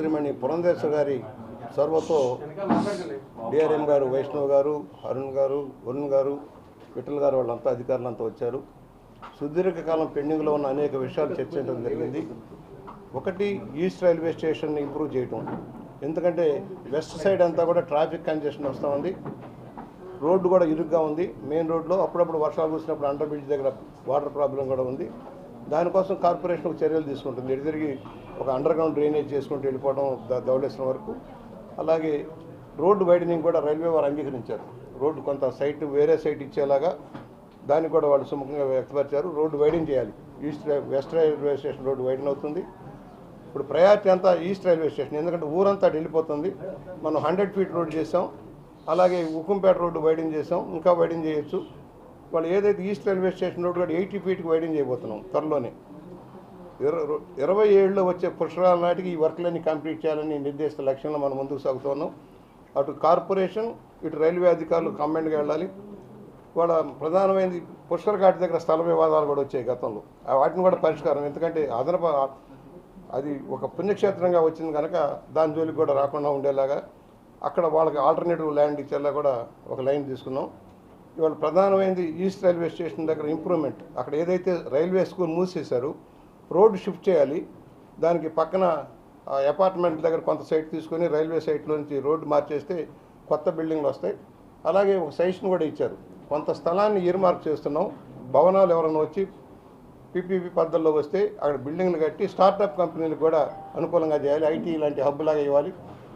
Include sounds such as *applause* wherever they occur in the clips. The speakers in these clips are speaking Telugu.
సోదరిమణి పురంధేశ్వర గారి సర్వతో డిఆర్ఎం గారు వైష్ణవ్ గారు అరుణ్ గారు వరుణ్ గారు విఠల్ గారు వాళ్ళంతా అధికారులంతా వచ్చారు. సుదీర్ఘకాలం పెండింగ్లో ఉన్న అనేక విషయాలు చర్చించడం జరిగింది. ఒకటి ఈస్ట్ రైల్వే స్టేషన్ని ఇంప్రూవ్ చేయటం. ఎందుకంటే వెస్ట్ సైడ్ అంతా కూడా ట్రాఫిక్ కంజెషన్ వస్తూ ఉంది. రోడ్డు కూడా ఇరుగ్గా ఉంది. మెయిన్ రోడ్లో అప్పుడప్పుడు వర్షాలు కురిసినప్పుడు అండర్ బ్రిడ్జ్ దగ్గర వాటర్ ప్రాబ్లం కూడా ఉంది. దానికోసం కార్పొరేషన్ చర్యలు తీసుకుంటుంది. ఎటు తిరిగి ఒక అండర్ గ్రౌండ్ డ్రైనేజ్ చేసుకుంటూ వెళ్ళిపోవడం ద- ధవళేశ్వరం వరకు. అలాగే రోడ్డు వైడనింగ్ కూడా రైల్వే వారు అంగీకరించారు. రోడ్డు కొంత సైట్ వేరే సైట్ ఇచ్చేలాగా దాన్ని కూడా వాళ్ళు సుముఖంగా వ్యక్తపరిచారు. రోడ్డు వైడింగ్ చేయాలి. East west railway station road widen అవుతుంది. ఇప్పుడు ప్రయారిటీ అంతా ఈస్ట్ రైల్వే స్టేషన్. ఎందుకంటే ఊరంతా వెళ్ళిపోతుంది. మనం హండ్రెడ్ ఫీట్ రోడ్ చేసాం అలాగే ఉక్కుంపేట రోడ్డు వైడింగ్ చేసాం ఇంకా వైడింగ్ చేయొచ్చు. వాళ్ళు ఏదైతే ఈస్ట్ రైల్వే స్టేషన్ రోడ్డు కూడా ఎయిటీ ఫీట్కి వైడింగ్ చేయబోతున్నాం త్వరలోనే. ఇరవై ఏళ్ళలో వచ్చే పురుషురాల నాటికి ఈ వర్క్లన్నీ కంప్లీట్ చేయాలని నిర్దేశిత లక్ష్యంలో మనం ముందుకు సాగుతున్నాం. అటు కార్పొరేషన్ ఇటు రైల్వే అధికారులు కమ్మెండ్గా వెళ్ళాలి. వాళ్ళ ప్రధానమైనది పుష్కర్ ఘాట్ దగ్గర స్థల వివాదాలు కూడా వచ్చాయి గతంలో. వాటిని కూడా పరిష్కారం. ఎందుకంటే అదనపు అది ఒక పుణ్యక్షేత్రంగా వచ్చింది కనుక దాని జోలికి కూడా రాకుండా ఉండేలాగా అక్కడ వాళ్ళకి ఆల్టర్నేటివ్ ల్యాండ్ ఇచ్చేలా కూడా ఒక లైన్ తీసుకున్నాం. ఇవాళ ప్రధానమైనది ఈస్ట్ రైల్వే స్టేషన్ దగ్గర ఇంప్రూవ్మెంట్. అక్కడ ఏదైతే రైల్వే స్కూల్ మూసేశారు రోడ్డు షిఫ్ట్ చేయాలి. దానికి పక్కన ఆ అపార్ట్మెంట్ దగ్గర కొంత సైట్ తీసుకొని రైల్వే సైట్లో నుంచి రోడ్డు మార్చేస్తే కొత్త బిల్డింగ్లు వస్తాయి. అలాగే ఒక సైషన్ కూడా ఇచ్చారు. కొంత స్థలాన్ని ఇయర్మార్క్ చేస్తున్నాం. భవనాలు ఎవరైనా వచ్చి పీపీపీ పద్ధతిలో వస్తే అక్కడ బిల్డింగ్లు కట్టి స్టార్టప్ కంపెనీలు కూడా అనుకూలంగా చేయాలి. ఐటీ లాంటి హబ్ లాగా ఇవ్వాలి.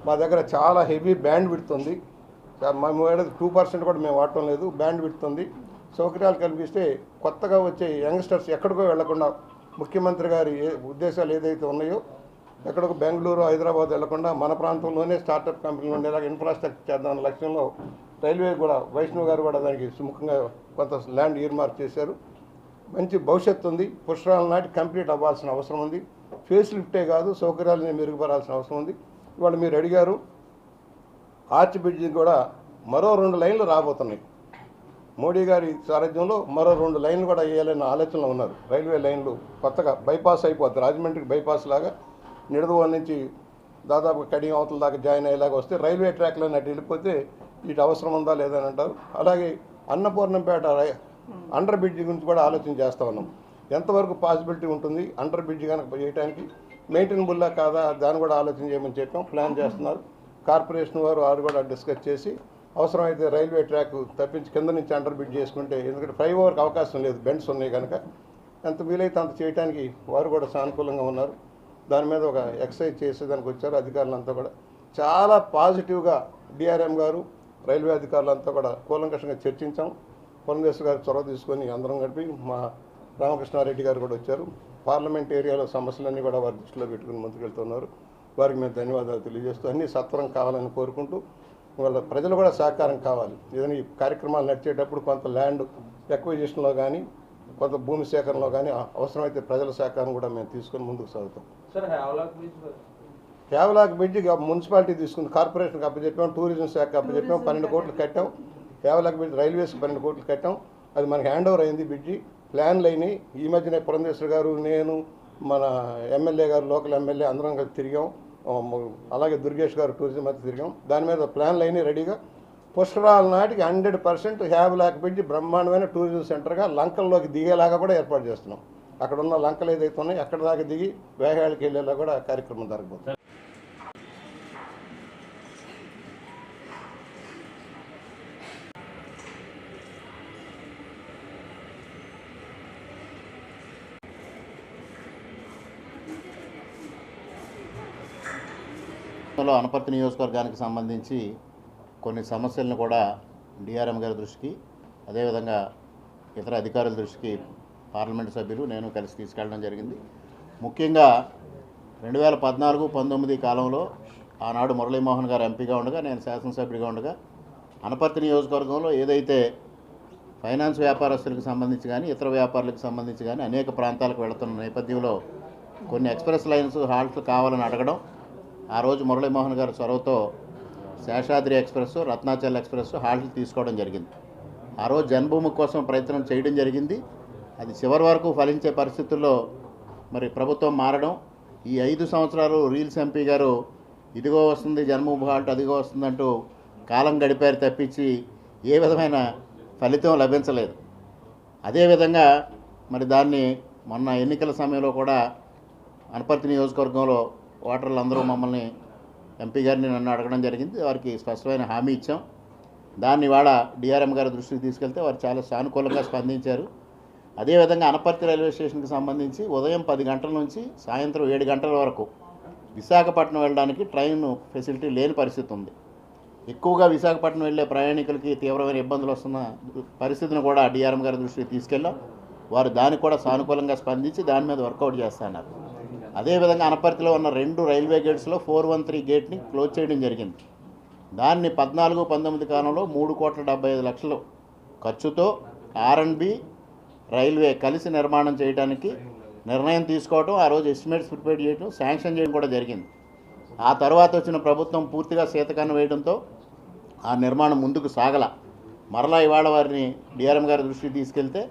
మా దగ్గర చాలా హెవీ బ్యాండ్ విడుతుంది మేము టూ పర్సెంట్ కూడా మేము వాడటం లేదు. బ్యాండ్ విడుతుంది సౌకర్యాలు కల్పిస్తే కొత్తగా వచ్చే యంగ్స్టర్స్ ఎక్కడికో వెళ్ళకుండా ముఖ్యమంత్రి గారి ఏ- ఉద్దేశాలు ఏదైతే ఉన్నాయో ఎక్కడొక బెంగళూరు హైదరాబాద్ వెళ్ళకుండా మన ప్రాంతంలోనే స్టార్టప్ కంపెనీలు ఉండేలాగా ఇన్ఫ్రాస్ట్రక్చర్ చేద్దాం లక్ష్యంలో రైల్వే కూడా వైష్ణవ్ గారు కూడా దానికి సుముఖంగా కొంత ల్యాండ్ ఇయర్మార్క్ చేశారు. మంచి భవిష్యత్తు ఉంది. పుష్కరాల నాటి కంప్లీట్ అవ్వాల్సిన అవసరం ఉంది. ఫేస్ లిఫ్టే కాదు సౌకర్యాలని మెరుగుపరాల్సిన అవసరం ఉంది. ఇవాళ మీరు అడిగారు ఆర్చ్ బ్రిడ్జి కూడా మరో రెండు లైన్లు రాబోతున్నాయి. మోడీ గారి సారథ్యంలో మరో రెండు లైన్లు కూడా వేయాలన్న ఆలోచనలో ఉన్నారు. రైల్వే లైన్లు కొత్తగా బైపాస్ అయిపోద్ది. రాజమండ్రికి బైపాస్ లాగా నిడదవోలు నుంచి దాదాపు కడియం అవతల దాకా జాయిన్ అయ్యేలాగా వస్తే రైల్వే ట్రాక్లో అటు వెళ్ళిపోతే ఇటు అవసరం ఉందా లేదా అని అంటారు. అలాగే అన్నపూర్ణంపేట రై- అండర్ బ్రిడ్జ్ గురించి కూడా ఆలోచన చేస్తా ఉన్నాం. ఎంతవరకు పాసిబిలిటీ ఉంటుంది? అండర్ బ్రిడ్జ్ కనుక చేయడానికి మెయింటైనబుల్లా కాదా? దాన్ని కూడా ఆలోచన చేయమని చెప్పాం. ప్లాన్ చేస్తున్నారు. కార్పొరేషన్ వారు వారు కూడా డిస్కస్ చేసి అవసరమైతే రైల్వే ట్రాక్ తప్పించి కింద నుంచి అండర్ బిడ్ చేసుకుంటే ఎందుకంటే ఫ్లైఓవర్కి అవకాశం లేదు బెండ్స్ ఉన్నాయి కనుక. ఎంత వీలైతే అంత చేయడానికి వారు కూడా సానుకూలంగా ఉన్నారు. దాని మీద ఒక ఎక్సర్సైజ్ చేసేదానికి వచ్చారు అధికారులంతా కూడా. చాలా పాజిటివ్గా డిఆర్ఎం గారు రైల్వే అధికారులంతా కూడా కూలంకషంగా చర్చించాం. పురంధేశ్వర గారు చొరవ తీసుకొని అందరం కలిపి మా రామకృష్ణారెడ్డి గారు కూడా వచ్చారు. పార్లమెంట్ ఏరియాలో సమస్యలన్నీ కూడా వారి దృష్టిలో పెట్టుకుని ముందుకెళ్తున్నారు. వారికి మేము ధన్యవాదాలు తెలియజేస్తూ అన్ని సత్వరం కావాలని కోరుకుంటూ వాళ్ళ ప్రజలు కూడా సహకారం కావాలి. ఏదైనా ఈ కార్యక్రమాలు నడిచేటప్పుడు కొంత ల్యాండ్ ఎక్విజిషన్లో కానీ కొంత భూమి సేకరణలో కానీ అవసరమైతే ప్రజల సహకారం కూడా మేము తీసుకొని ముందుకు సాగుతాం. సార్ హేవలాక్ బ్రిడ్జ్ కేవలాకి బ్రిడ్జి మున్సిపాలిటీ తీసుకుంది. కార్పొరేషన్కి అప్పచెప్పాం టూరిజం శాఖ అప్పచెప్పాం పన్నెండు కోట్లు కట్టాం. కేవలాకి బ్రిడ్జ్ రైల్వేస్కి పన్నెండు కోట్లు కట్టాం. అది మనకి హ్యాండ్ ఓవర్ అయింది బ్రిడ్జి ప్లాన్లు అయినాయి. ఈ మధ్యనే పురంధేశ్వర్ గారు నేను మన ఎమ్మెల్యే గారు లోకల్ ఎమ్మెల్యే అందరం కలిసి తిరిగాం. అలాగే దుర్గేష్ గారు టూరిజం అయితే తిరిగాం. దాని మీద ప్లాన్లు అయినాయి రెడీగా పుష్కరాల నాటికి హండ్రెడ్ పర్సెంట్ హ్యాబ్ లాక్ పెట్టి బ్రహ్మాండమైన టూరిజం సెంటర్గా లంకల్లోకి దిగేలాగా కూడా ఏర్పాటు చేస్తున్నాం. అక్కడ ఉన్న లంకలు ఏదైతే ఉన్నాయో అక్కడ దాకా దిగి వేగాళ్ళకి వెళ్ళేలా కూడా కార్యక్రమం జరగబోతుంది. గతంలో అనపర్తి నియోజకవర్గానికి సంబంధించి కొన్ని సమస్యలను కూడా డిఆర్ఎం గారి దృష్టికి అదేవిధంగా ఇతర అధికారుల దృష్టికి పార్లమెంట్ సభ్యులు నేను కలిసి తీసుకెళ్ళడం జరిగింది. ముఖ్యంగా రెండు వేల పద్నాలుగు పంతొమ్మిది కాలంలో ఆనాడు మురళీమోహన్ గారు ఎంపీగా ఉండగా నేను శాసనసభ్యుడిగా ఉండగా అనపర్తి నియోజకవర్గంలో ఏదైతే ఫైనాన్స్ వ్యాపారస్తులకు సంబంధించి కానీ ఇతర వ్యాపారులకు సంబంధించి కానీ అనేక ప్రాంతాలకు వెళుతున్న నేపథ్యంలో కొన్ని ఎక్స్ప్రెస్ లైన్స్ హాల్ట్లు కావాలని అడగడం ఆ రోజు మురళీమోహన్ గారి చొరవతో Seshadri express Ratnachal express halt తీసుకోవడం జరిగింది. ఆ రోజు జన్మభూమి కోసం ప్రయత్నం చేయడం జరిగింది. అది చివరి వరకు ఫలించే పరిస్థితుల్లో మరి ప్రభుత్వం మారడం. ఈ ఐదు సంవత్సరాలు రీల్స్ ఎంపీ గారు ఇదిగో వస్తుంది జన్మభూమి హాల్ట్ అదిగో వస్తుందంటూ కాలం గడిపారు తప్పించి ఏ విధమైన ఫలితం లభించలేదు. అదేవిధంగా మరి దాన్ని మొన్న ఎన్నికల సమయంలో కూడా అనపర్తి నియోజకవర్గంలో ఓటర్లు అందరూ మమ్మల్ని ఎంపీ గారిని నన్ను అడగడం జరిగింది. వారికి స్పష్టమైన హామీ ఇచ్చాం. దాన్ని ఇవాళ డిఆర్ఎం గారి దృష్టికి తీసుకెళ్తే వారు చాలా సానుకూలంగా స్పందించారు. అదేవిధంగా అనపర్తి రైల్వే స్టేషన్కి సంబంధించి ఉదయం పది గంటల నుంచి సాయంత్రం ఏడు గంటల వరకు విశాఖపట్నం వెళ్ళడానికి ట్రైన్ ఫెసిలిటీ లేని పరిస్థితి ఉంది. ఎక్కువగా విశాఖపట్నం వెళ్ళే ప్రయాణికులకి తీవ్రమైన ఇబ్బందులు వస్తున్న పరిస్థితిని కూడా డిఆర్ఎం గారి దృష్టికి తీసుకెళ్ళాం. వారు దానికి కూడా సానుకూలంగా స్పందించి దాని మీద వర్కౌట్ చేస్తున్నారు అదేవిధంగా అనపర్తిలో ఉన్న రెండు రైల్వే గేట్స్లో ఫోర్ వన్ త్రీ గేట్ని క్లోజ్ చేయడం జరిగింది. దాన్ని పద్నాలుగు పంతొమ్మిది కాలంలో మూడు కోట్ల డెబ్బై ఐదు లక్షలు ఖర్చుతో ఆర్ఎండ్బి రైల్వే కలిసి నిర్మాణం చేయడానికి నిర్ణయం తీసుకోవడం ఆ రోజు ఎస్టిమేట్స్ ప్రిపేర్ చేయడం శాంక్షన్ చేయడం కూడా జరిగింది. ఆ తర్వాత వచ్చిన ప్రభుత్వం పూర్తిగా శీతకాన్ని వేయడంతో ఆ నిర్మాణం ముందుకు సాగల. మరలా ఇవాళ వారిని డిఆర్ఎం గారి దృష్టికి తీసుకెళ్తే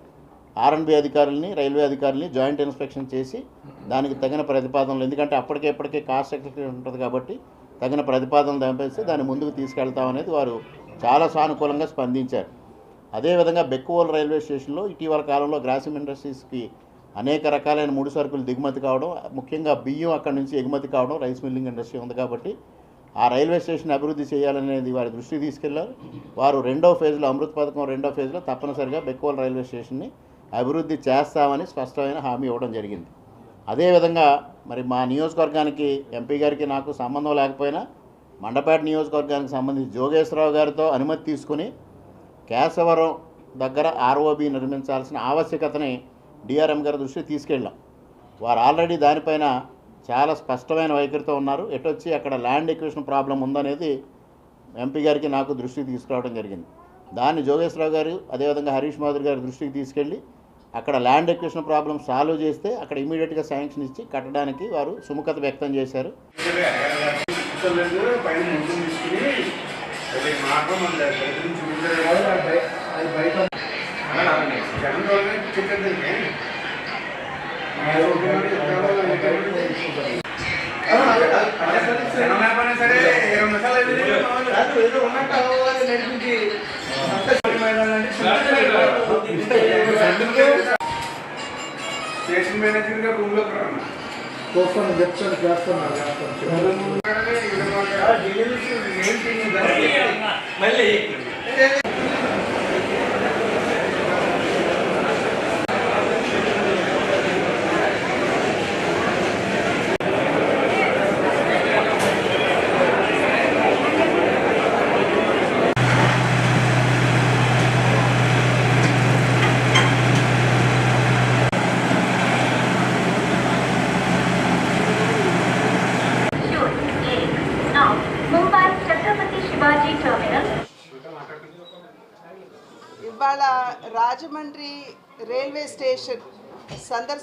ఆర్ఎన్బి అధికారుల్ని రైల్వే అధికారుల్ని జాయింట్ ఇన్స్పెక్షన్ చేసి దానికి తగిన ప్రతిపాదనలు ఎందుకంటే అప్పటికే ఇప్పటికే కాస్ట్ ఎఫెక్టివ్ ఉంటుంది కాబట్టి తగిన ప్రతిపాదనలు దంపేస్తే దాన్ని ముందుకు తీసుకెళ్తామనేది వారు చాలా సానుకూలంగా స్పందించారు. అదేవిధంగా బెక్కువోలు రైల్వే స్టేషన్లో ఇటీవల కాలంలో గ్రాసిమ్ ఇండస్ట్రీస్కి అనేక రకాలైన ముడి సరుకులు దిగుమతి కావడం ముఖ్యంగా బియ్యం అక్కడి నుంచి ఎగుమతి కావడం రైస్ మిల్లింగ్ ఇండస్ట్రీ ఉంది కాబట్టి ఆ రైల్వే స్టేషన్ అభివృద్ధి చేయాలనేది వారి దృష్టికి తీసుకెళ్ళారు. వారు రెండో ఫేజ్లో అమృత్ పథకం రెండో ఫేజ్లో తప్పనిసరిగా బెక్కువల్ రైల్వే స్టేషన్ని అభివృద్ధి చేస్తామని స్పష్టమైన హామీ ఇవ్వడం జరిగింది. అదేవిధంగా మరి మా నియోజకవర్గానికి ఎంపీ గారికి నాకు సంబంధం లేకపోయినా మండపేట నియోజకవర్గానికి సంబంధించి జోగేశ్వరరావు గారితో అనుమతి తీసుకుని కేశవరం దగ్గర ఆర్ఓబి నిర్మించాల్సిన ఆవశ్యకతని డిఆర్ఎం గారి దృష్టికి తీసుకెళ్ళాం. వారు ఆల్రెడీ దానిపైన చాలా స్పష్టమైన వైఖరితో ఉన్నారు. ఎటొచ్చి అక్కడ ల్యాండ్ ఎక్విషన్ ప్రాబ్లం ఉందనేది ఎంపీ గారికి నాకు దృష్టికి తీసుకురావడం జరిగింది. దాన్ని జోగేశ్వరరావు గారు అదేవిధంగా హరీష్ మాధురి గారి దృష్టికి తీసుకెళ్ళి అక్కడ ల్యాండ్ ఎక్విషన్ ప్రాబ్లం సాల్వ్ చేస్తే అక్కడ ఇమీడియట్గా శాంక్షన్ ఇచ్చి కట్టడానికి వారు సుముఖత వ్యక్తం చేశారు. సరే ఇరవై నిమిషాలు ఏదో ఉన్నట్టు నడిపించి స్టేషన్ మేనేజర్ గారు రూమ్లోకి రాను చూస్తాను చెప్తాను చేస్తాను మళ్ళీ.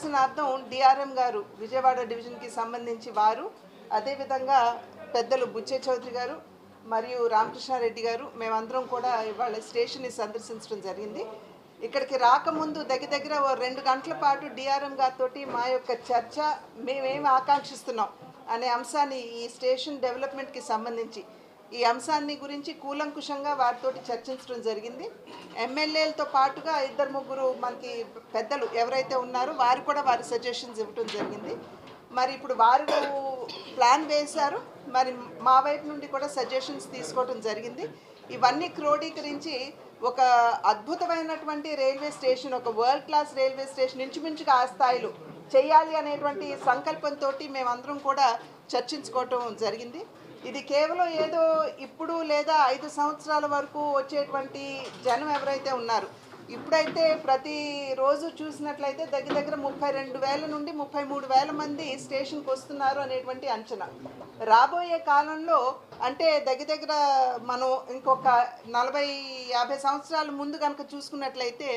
దర్శనార్థం డిఆర్ఎం గారు విజయవాడ డివిజన్కి సంబంధించి వారు. అదేవిధంగా పెద్దలు బుచ్చే చౌదరి గారు మరియు రామకృష్ణారెడ్డి గారు మేమందరం కూడా ఇవాళ స్టేషన్ని సందర్శించడం జరిగింది. ఇక్కడికి రాకముందు దగ్గర దగ్గర ఓ రెండు గంటల పాటు డిఆర్ఎం గారితో మా యొక్క చర్చ మేమేమి ఆకాంక్షిస్తున్నాం అనే అంశాన్ని ఈ స్టేషన్ డెవలప్మెంట్కి సంబంధించి ఈ అంశాన్ని గురించి కూలంకుషంగా వారితోటి చర్చించడం జరిగింది. ఎమ్మెల్యేలతో పాటుగా ఇద్దరు ముగ్గురు మనకి పెద్దలు ఎవరైతే ఉన్నారో వారు కూడా వారి సజెషన్స్ ఇవ్వటం జరిగింది. మరి ఇప్పుడు వారు ప్లాన్ వేశారు. మరి మా వైపు నుండి కూడా సజెషన్స్ తీసుకోవటం జరిగింది. ఇవన్నీ క్రోడీకరించి ఒక అద్భుతమైనటువంటి రైల్వే స్టేషన్ ఒక వరల్డ్ క్లాస్ రైల్వే స్టేషన్ ఇంచుమించుగా ఆ స్థాయిలో చేయాలి అనేటువంటి సంకల్పంతో మేమందరం కూడా చర్చించుకోవటం జరిగింది. ఇది కేవలం ఏదో ఇప్పుడు లేదా ఐదు సంవత్సరాల వరకు వచ్చేటువంటి జనం ఎవరైతే ఉన్నారు ఇప్పుడైతే ప్రతిరోజు చూసినట్లయితే దగ్గర దగ్గర ముప్పై రెండు వేల నుండి ముప్పై మూడు వేల మంది స్టేషన్కి వస్తున్నారు అనేటువంటి అంచనా. రాబోయే కాలంలో అంటే దగ్గర దగ్గర మనం ఇంకొక నలభై యాభై సంవత్సరాల ముందు కనుక చూసుకున్నట్లయితే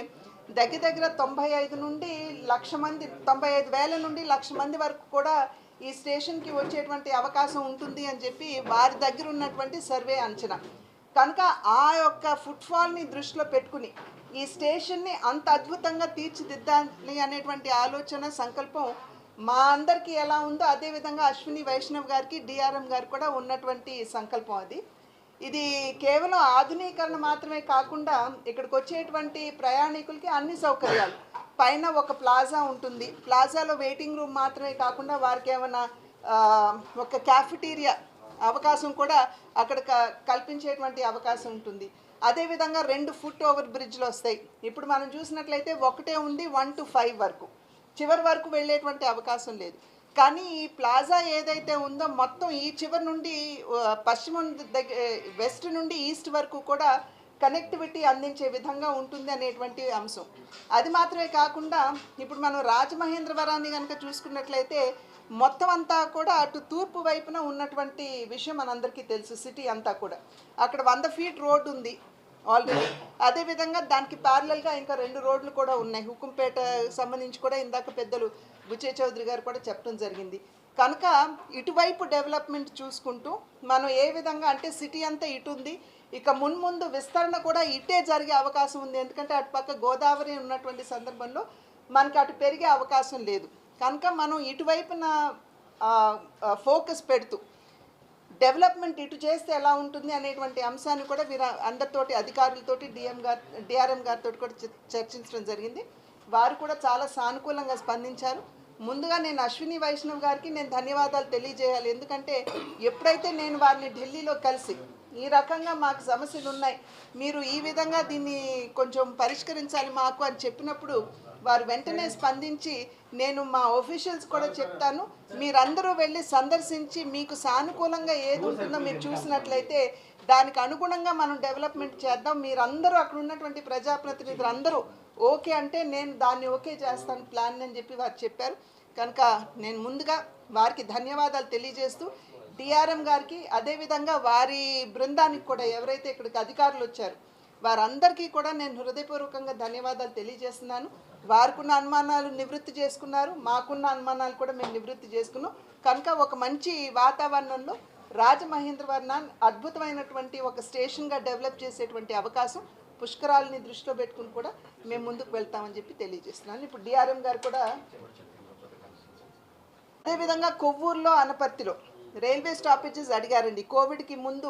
దగ్గర దగ్గర తొంభై ఐదు నుండి లక్ష మంది తొంభై ఐదు వేల నుండి లక్ష మంది వరకు కూడా ఈ స్టేషన్కి వచ్చేటువంటి అవకాశం ఉంటుంది అని చెప్పి వారి దగ్గర ఉన్నటువంటి సర్వే అంచనా. కనుక ఆ యొక్క ఫుట్ఫాల్ని దృష్టిలో పెట్టుకుని ఈ స్టేషన్ని అంత అద్భుతంగా తీర్చిదిద్దాలి అనేటువంటి ఆలోచన సంకల్పం మా అందరికీ ఎలా ఉందో అదేవిధంగా అశ్విని వైష్ణవ్ గారికి డిఆర్ఎం గారికి కూడా ఉన్నటువంటి సంకల్పం అది. ఇది కేవలం ఆధునీకరణ మాత్రమే కాకుండా ఇక్కడికి వచ్చేటువంటి ప్రయాణికులకి అన్ని సౌకర్యాలు. పైన ఒక ప్లాజా ఉంటుంది. ప్లాజాలో వెయిటింగ్ రూమ్ మాత్రమే కాకుండా వారికి ఏమైనా ఒక క్యాఫిటీరియా అవకాశం కూడా అక్కడ క- కల్పించేటువంటి అవకాశం ఉంటుంది. అదేవిధంగా రెండు ఫుట్ ఓవర్ బ్రిడ్జ్లు వస్తాయి. ఇప్పుడు మనం చూసినట్లయితే ఒకటే ఉంది వన్ టు ఫైవ్ వరకు. చివరి వరకు వెళ్ళేటువంటి అవకాశం లేదు. కానీ ఈ ప్లాజా ఏదైతే ఉందో మొత్తం ఈ చివరి నుండి పశ్చిమ పశ్చిమం దగ్గర వెస్ట్ నుండి ఈస్ట్ వరకు కూడా కనెక్టివిటీ అందించే విధంగా ఉంటుంది అనేటువంటి అంశం. అది మాత్రమే కాకుండా ఇప్పుడు మనం రాజమహేంద్రవరాన్ని కనుక చూసుకున్నట్లయితే మొత్తం అంతా కూడా అటు తూర్పు వైపున ఉన్నటువంటి విషయం మనందరికీ తెలుసు సిటీ అంతా కూడా. అక్కడ వంద ఫీట్ రోడ్ ఉంది ఆల్రెడీ అదేవిధంగా దానికి ప్యారలల్గా ఇంకా రెండు రోడ్లు కూడా ఉన్నాయి. హుకుంపేట సంబంధించి కూడా ఇందాక పెద్దలు బుచ్చే చౌదరి గారు కూడా చెప్పడం జరిగింది. కనుక ఇటువైపు డెవలప్మెంట్ చూసుకుంటూ మనం ఏ విధంగా అంటే సిటీ అంతా ఇటు ఉంది ఇక మున్ముందు విస్తరణ కూడా ఇటే జరిగే అవకాశం ఉంది. ఎందుకంటే అటుపక్క గోదావరి ఉన్నటువంటి సందర్భంలో మనకి అటు పెరిగే అవకాశం లేదు. కనుక మనం ఇటువైపున ఫోకస్ పెడుతూ డెవలప్మెంట్ ఇటు చేస్తే ఎలా ఉంటుంది అనేటువంటి అంశాన్ని కూడా వీరు అందరితోటి అధికారులతోటి డిఎం గారు డిఆర్ఎం గారితో కూడా చర్చించడం జరిగింది. వారు కూడా చాలా సానుకూలంగా స్పందించారు. ముందుగా నేను అశ్విని వైష్ణవ్ గారికి నేను ధన్యవాదాలు తెలియజేయాలి. ఎందుకంటే ఎప్పుడైతే నేను వారిని ఢిల్లీలో కలిసి ఈ రకంగా మాకు సమస్యలు ఉన్నాయి మీరు ఈ విధంగా దీన్ని కొంచెం పరిష్కరించాలి మాకు అని చెప్పినప్పుడు వారు వెంటనే స్పందించి నేను మా ఆఫీషియల్స్ కూడా చెప్తాను. మీరందరూ వెళ్ళి సందర్శించి మీకు సానుకూలంగా ఏది ఉంటుందో మీరు చూసినట్లయితే దానికి అనుగుణంగా మనం డెవలప్మెంట్ చేద్దాం. మీరందరూ అక్కడ ఉన్నటువంటి ప్రజాప్రతినిధులు అందరూ ఓకే అంటే నేను దాన్ని ఓకే చేస్తాను ప్లాన్ అని చెప్పి వారు చెప్పారు. కనుక నేను ముందుగా వారికి ధన్యవాదాలు తెలియజేస్తూ డిఆర్ఎం గారికి అదేవిధంగా వారి బృందానికి కూడా ఎవరైతే ఇక్కడికి అధికారులు వచ్చారు వారందరికీ కూడా నేను హృదయపూర్వకంగా ధన్యవాదాలు తెలియజేస్తున్నాను. వారికున్న అనుమానాలు నివృత్తి చేసుకున్నారు మాకున్న అనుమానాలు కూడా మేము నివృత్తి చేసుకున్నాం. కనుక ఒక మంచి వాతావరణంలో రాజమహేంద్రవర్ణాన్ని అద్భుతమైనటువంటి ఒక స్టేషన్గా డెవలప్ చేసేటువంటి అవకాశం పుష్కరాలని దృష్టిలో పెట్టుకుని కూడా మేము ముందుకు వెళ్తామని చెప్పి తెలియజేస్తున్నాను. ఇప్పుడు డిఆర్ఎం గారు కూడా అదేవిధంగా కొవ్వూరులో అనపర్తిలో రైల్వే స్టాపేజెస్ అడిగారండి. కోవిడ్కి ముందు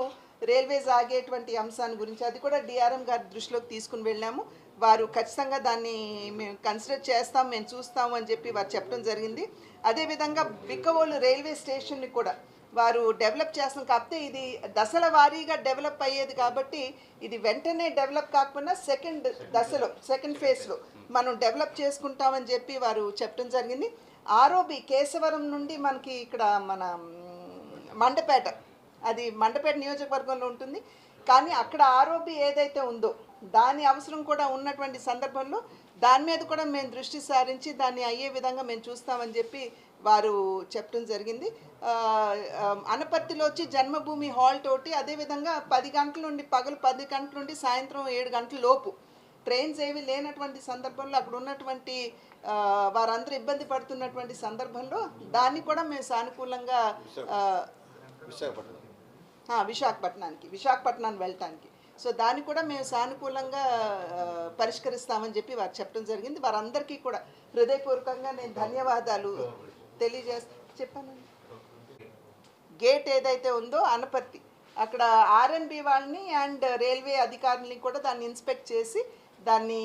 రైల్వేస్ ఆగేటువంటి అంశాన్ని గురించి అది కూడా డిఆర్ఎం గారి దృష్టిలోకి తీసుకుని వెళ్ళాము. వారు ఖచ్చితంగా దాన్ని మేము కన్సిడర్ చేస్తాం మేము చూస్తాము అని చెప్పి వారు చెప్పడం జరిగింది. అదేవిధంగా బిక్కవోలు రైల్వే స్టేషన్ని కూడా వారు డెవలప్ చేస్తాం కాకపోతే ఇది దశల వారీగా డెవలప్ అయ్యేది కాబట్టి ఇది వెంటనే డెవలప్ కాకుండా సెకండ్ దశలో సెకండ్ ఫేజ్లో మనం డెవలప్ చేసుకుంటామని చెప్పి వారు చెప్పడం జరిగింది. ఆర్ఓబి కేశవరం నుండి మనకి ఇక్కడ మన మండపేట అది మండపేట నియోజకవర్గంలో ఉంటుంది. కానీ అక్కడ ఆర్ఓబి ఏదైతే ఉందో దాని అవసరం కూడా ఉన్నటువంటి సందర్భంలో దాని మీద కూడా మేము దృష్టి సారించి దాన్ని అయ్యే విధంగా మేము చూస్తామని చెప్పి వారు చెప్పడం జరిగింది. అనపర్తిలో వచ్చి జన్మభూమి హాల్ తోటి అదేవిధంగా పది గంటల నుండి పగలు పది గంటల నుండి సాయంత్రం ఏడు గంటల లోపు ట్రైన్స్ ఏవి లేనటువంటి సందర్భంలో అక్కడ ఉన్నటువంటి వారందరూ ఇబ్బంది పడుతున్నటువంటి సందర్భంలో దాన్ని కూడా మేము సానుకూలంగా విశాఖపట్నానికి విశాఖపట్నానికి వెళ్ళటానికి. సో దాన్ని కూడా మేము సానుకూలంగా పరిష్కరిస్తామని చెప్పి వారు చెప్పడం జరిగింది. వారందరికీ కూడా హృదయపూర్వకంగా నేను ధన్యవాదాలు తెలియజేస్తా చెప్పానండి గేట్ ఏదైతే ఉందో అనపర్తి. అక్కడ ఆర్ఎన్బి వాళ్ళని అండ్ రైల్వే అధికారులని కూడా దాన్ని ఇన్స్పెక్ట్ చేసి దాన్ని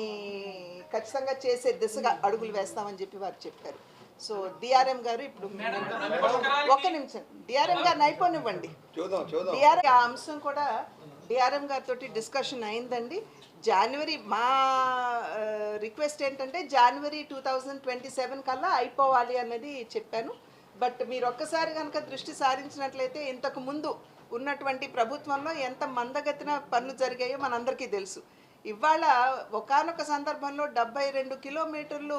ఖచ్చితంగా చేసే దిశగా అడుగులు వేస్తామని చెప్పి వారు చెప్పారు. సో డిఆర్ఎం గారు ఇప్పుడు ఒక్క నిమిషం. డిఆర్ఎం గారిని అయిపోనివ్వండి చూద్దాం చూద్దాం. డిఆర్ ఆ అంశం కూడా డిఆర్ఎం గారితో డిస్కషన్ అయిందండి. జనవరి మా రిక్వెస్ట్ ఏంటంటే జనవరి టూ థౌజండ్ ట్వంటీ సెవెన్ కల్లా అయిపోవాలి అనేది చెప్పాను. బట్ మీరు ఒక్కసారి కనుక దృష్టి సారించినట్లయితే ఇంతకు ముందు ఉన్నటువంటి ప్రభుత్వంలో ఎంత మందగతిన పనులు జరిగాయో మనందరికీ తెలుసు. ఇవాళ ఒకానొక సందర్భంలో డెబ్బై రెండు కిలోమీటర్లు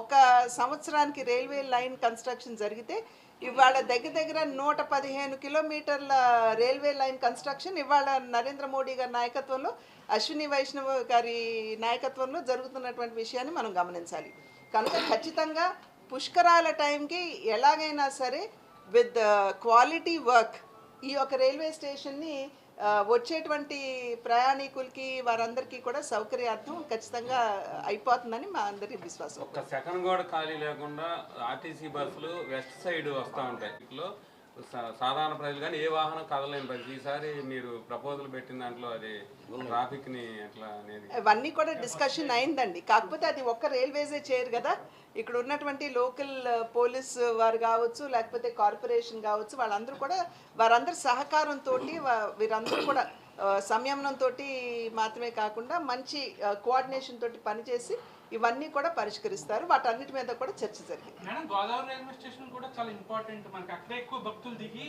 ఒక సంవత్సరానికి రైల్వే లైన్ కన్స్ట్రక్షన్ జరిగితే ఇవాళ దగ్గర దగ్గర నూట పదిహేను కిలోమీటర్ల రైల్వే లైన్ కన్స్ట్రక్షన్ ఇవాళ నరేంద్ర మోడీ గారి నాయకత్వంలో అశ్విని వైష్ణవ్ గారి నాయకత్వంలో జరుగుతున్నటువంటి విషయాన్ని మనం గమనించాలి. కనుక ఖచ్చితంగా పుష్కరాల టైంకి ఎలాగైనా సరే విత్ క్వాలిటీ వర్క్ ఈ యొక్క రైల్వే స్టేషన్ని వచ్చేటువంటి ప్రయాణికులకి వారందరికీ కూడా సౌకర్యార్థం ఖచ్చితంగా అయిపోతుందని మా అందరి విశ్వాసం. ఒక సెకండ్ కూడా ఖాళీ లేకుండా ఆర్టీసీ బస్సులు వెస్ట్ సైడ్ వస్తూ ఉంటాయి. సాధారణ ప్రజలు కానీ ఏ వాహనం కదలేని పరిస్థితి ఈసారి మీరు ప్రపోజల్ పెట్టిన దాంట్లో అది ట్రాఫిక్ని అనేది. ఇవన్నీ కూడా డిస్కషన్ అయిందండి. కాకపోతే అది ఒక్క రైల్వేసే చేయరు కదా. ఇక్కడ ఉన్నటువంటి లోకల్ పోలీస్ వారు కావచ్చు లేకపోతే కార్పొరేషన్ కావచ్చు వాళ్ళందరూ కూడా వారందరి సహకారంతో వీరందరూ కూడా సంయమనంతో మాత్రమే కాకుండా మంచి కోఆర్డినేషన్ తోటి పనిచేసి ఇవన్నీ కూడా పరిష్కరిస్తారు. వాటన్నిటి మీద కూడా చర్చ జరిగింది. మేడం గోదావరి రైల్వే స్టేషన్ కూడా చాలా ఇంపార్టెంట్. మనకి అక్కడే ఎక్కువ భక్తులు దిగి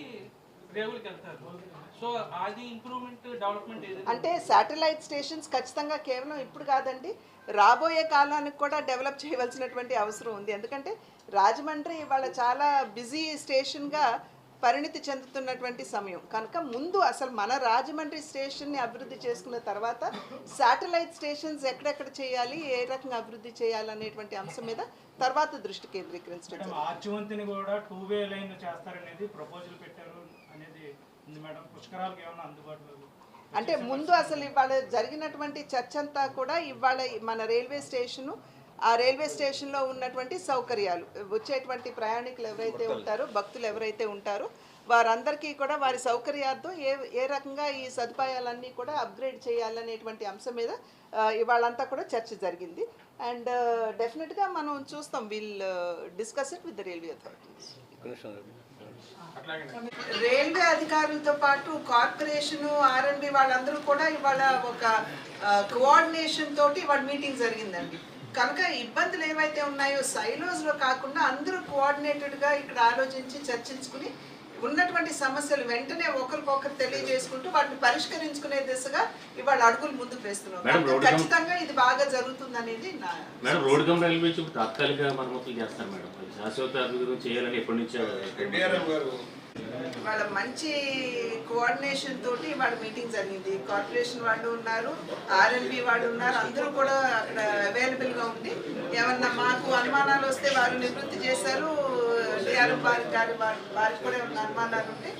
రేవులకి వెళ్తారు. సో అది ఇంప్రూవ్మెంట్ డెవలప్మెంట్ అంటే శాటిలైట్ స్టేషన్స్ ఖచ్చితంగా కేవలం ఇప్పుడు కాదండి రాబోయే కాలానికి కూడా డెవలప్ చేయవలసినటువంటి అవసరం ఉంది. ఎందుకంటే రాజమండ్రి ఇవాళ చాలా బిజీ స్టేషన్గా పరిణితి చెందుతున్నటువంటి సమయం. కనుక ముందు అసలు మన రాజమండ్రి స్టేషన్ని అభివృద్ధి చేసుకున్న తర్వాత శాటిలైట్ స్టేషన్స్ ఎక్కడెక్కడ చేయాలి ఏ రకంగా అభివృద్ధి చేయాలి అనేటువంటి అంశం మీద తర్వాత దృష్టి కేంద్రీకరించడం. ఆర్చివంతిని కూడా టూ వే లైన్ చేస్తారనేది ప్రపోజల్ పెట్టారు అనేది ఉంది మేడం. పుష్కరాలకు ఏమైనా అందుబాటులో అంటే ముందు అసలు ఇవాళ జరిగినటువంటి చర్చ అంతా కూడా ఇవాళ మన రైల్వే స్టేషను ఆ రైల్వే స్టేషన్లో ఉన్నటువంటి సౌకర్యాలు వచ్చేటువంటి ప్రయాణికులు ఎవరైతే ఉంటారో భక్తులు ఎవరైతే ఉంటారో వారందరికీ కూడా వారి సౌకర్యార్థం ఏ ఏ రకంగా ఈ సదుపాయాలన్నీ కూడా అప్గ్రేడ్ చేయాలనేటువంటి అంశం మీద ఇవాళంతా కూడా చర్చ జరిగింది. అండ్ డెఫినెట్గా మనం చూస్తాం will discuss it with the railway authorities. Railway అధికారులతో పాటు కార్పొరేషన్ ఆర్ఎంబి వాళ్ళందరూ కూడా ఇవాళ ఒక కోఆర్డినేషన్ తోటి ఇవాళ మీటింగ్ జరిగిందండి. కనుక ఇబ్బందులు ఏవైతే ఉన్నాయో silos లో కాకుండా అందరూ coordinated గా ఇక్కడ ఆలోచించి చర్చించుకుని ఉన్నటువంటి సమస్యలు వెంటనే ఒకరికొకరు తెలియజేసుకుంటూ వాటిని పరిష్కరించుకునే దిశగా ఇవాళ అడుగులు ముందుకు వేస్తున్నాం. మేడం, కనుక రోడ్డు కం- ఖచ్చితంగా ఇది బాగా జరుగుతుందనేది నా మేడం రోడ్ కమ్ రైల్వే చూపు తాత్కాలిక మరమ్మతులు చేస్తారు మేడం. శాశ్వత అభివృద్ధి చేయాలని ఎప్పటి నుంచో వాళ్ళ మంచి కోఆర్డినేషన్ తోటి వాళ్ళ మీటింగ్ జరిగింది. కార్పొరేషన్ వాళ్ళు ఉన్నారు ఆర్ఎల్బి వాళ్ళు ఉన్నారు అందరూ కూడా అక్కడ అవైలబుల్గా ఉంది. ఏమన్నా మాకు అనుమానాలు వస్తే వారు నివృత్తి చేశారు. డిఆర్ఎం వారి గారి వారి- వారికి కూడా ఏమన్నా అనుమానాలు ఉంటే.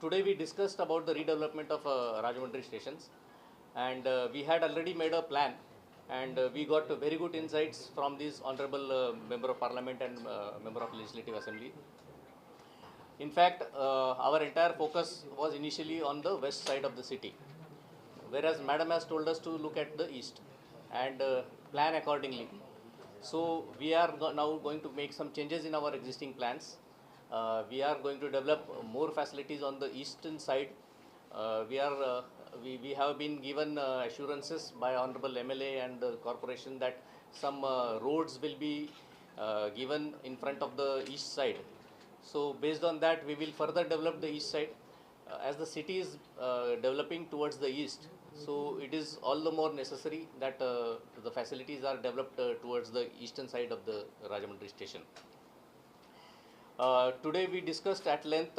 today we discussed about the redevelopment of uh, Rajamundry stations. And uh, we had already made a plan and uh, we got very good insights from this honorable uh, member of parliament and uh, member of legislative assembly. In fact, uh, our entire focus was initially on the west side of the city whereas madam has told us to look at the east and uh, plan accordingly. So we are go- now going to make some changes in our existing plans. Uh, we are going to develop more facilities on the eastern side. We are we, we have been given uh, assurances by honorable MLA and the corporation that some uh, roads will be uh, given in front of the east side. So based on that, we will further develop the east side. As the city is developing towards the east, so it is all the more necessary that uh, the facilities are developed uh, towards the eastern side of the Rajamundry station. Uh, today we discussed at length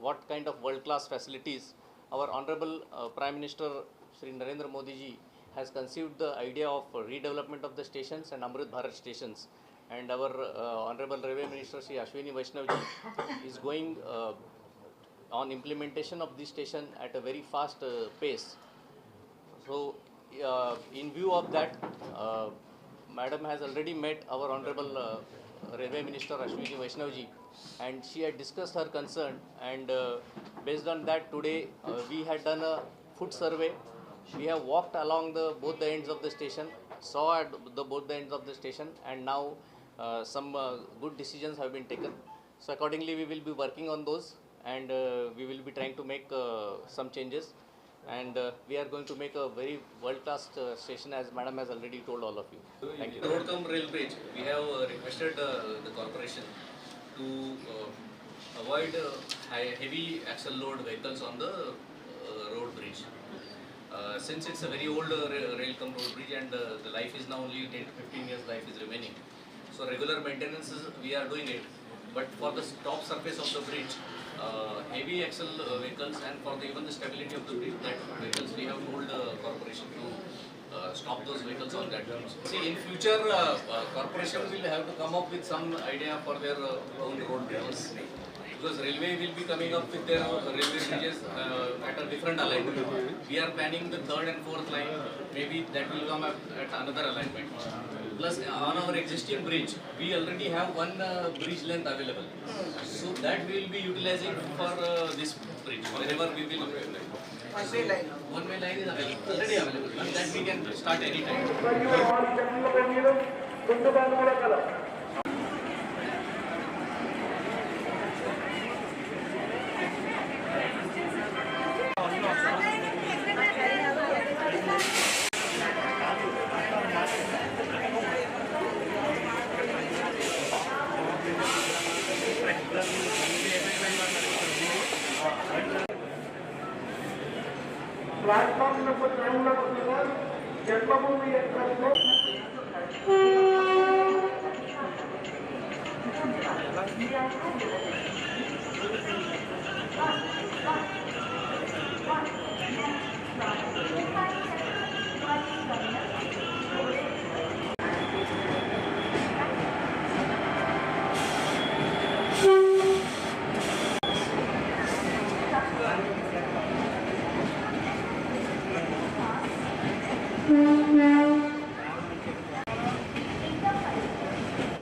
what kind of world-class facilities our Honorable uh, Prime Minister Sri Narendra Modi ji has conceived the idea of redevelopment of the stations and Amrit Bharat stations. And our uh, Honorable Railway Minister Sri Ashwini Vaishnav ji *coughs* is going uh, on implementation of this station at a very fast uh, pace. So, uh, in view of that, uh, Madam has already met our Honorable uh, Railway Minister Ashwini Vaishnavji and she had discussed her concern and uh, based on that today uh, we had done a foot survey. We have walked along the both the ends of the station, saw at the both the ends of the station and now uh, some uh, good decisions have been taken. So accordingly we will be working on those and uh, we will be trying to make uh, some changes and uh, we are going to make a very world class uh, station as madam has already told all of you thank you Road rail bridge, we have uh, requested uh, the corporation to uh, avoid uh, heavy axle load vehicles on the uh, road bridge. Uh, since it's a very old uh, rail cum road bridge and uh, the life is now only 10 to 15 years life is remaining. So regular maintenance is, we are doing it, but for the top surface of the bridge, uh, heavy axle vehicles and for the, even the stability of the bridge, that vehicles we have told the corporation to stop those vehicles on that bridge. See, in future, corporation will have to come up with some idea for their own road bridges. Because railway will be coming up with their uh, railway bridges uh, at a different alignment. We are planning the third and fourth line, maybe that will come up at another alignment. Plus, on our existing bridge, we already have one uh, bridge length available. So that we will be utilizing for uh, this bridge, wherever we will. One way line. One way line is available, already available, and that we can start anytime. Platform number నైన్లో వస్తున్నారు జన్మభూమి ఎక్స్ప్రెస్లో